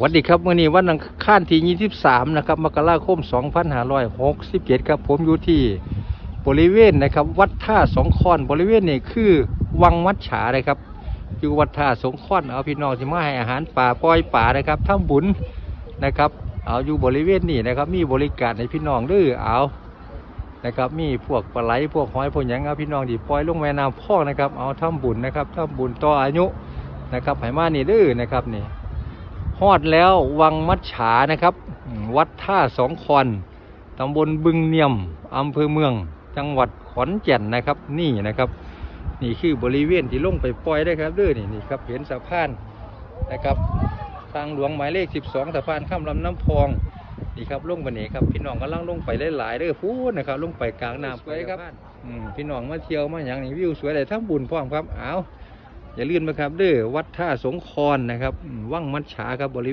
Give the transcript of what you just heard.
สวัสดีครับมื่อนี้วันอังคารที่23นะครับมกราคม 2567 ครับผมอยู่ที่บริเวณนะครับ วัดท่าสองคอนบริเวณนี้คือวังมัดฉาเลยครับอยู่วัดท่าสองคอนเอาพี่น้องที่มาให้อาหารป่าปล่อยป่านะครับทำบุญนะครับ เอาอยู่บริเวณนี้นะครับ มีบริการให้พี่น้องดื้อเอานะครับ มีพวกปลาไหลพวกหอยพวกหยังเอาพี่น้องที่ปล่อยลงแม่น้ำพ่อนะครับ เอาทำบุญนะครับทำบุญต่ออายุนะครับให้มานี่ดื้อนะครับนี่ ฮอดแล้ววังมัดฉานะครับอืมวัดท่าสองคอนตำบลบึงเนียมอำเภอเมือง จังหวัดขอนแก่นนะครับ นี่นะครับ นี่คือบริเวณที่ลงไปปล่อยได้ครับเด้อนี่นี่ครับเห็นสะพานนะครับ ทางหลวงหมายเลข 12 สะพานข้ามลำน้ำพองนี่ครับลงไปนี่ครับพี่น้องกำลังลงไปหลายๆเด้อพูดนะครับลงไปกลางน้ำไปครับอืมพี่น้องมาเที่ยวมาอย่างนี้วิวสวยเลยทั้งบุญพร้อมครับเอา อย่าลืมนะครับเด้อวัดท่าสงคอนนะครับวังมัดฉาครับบริเวณ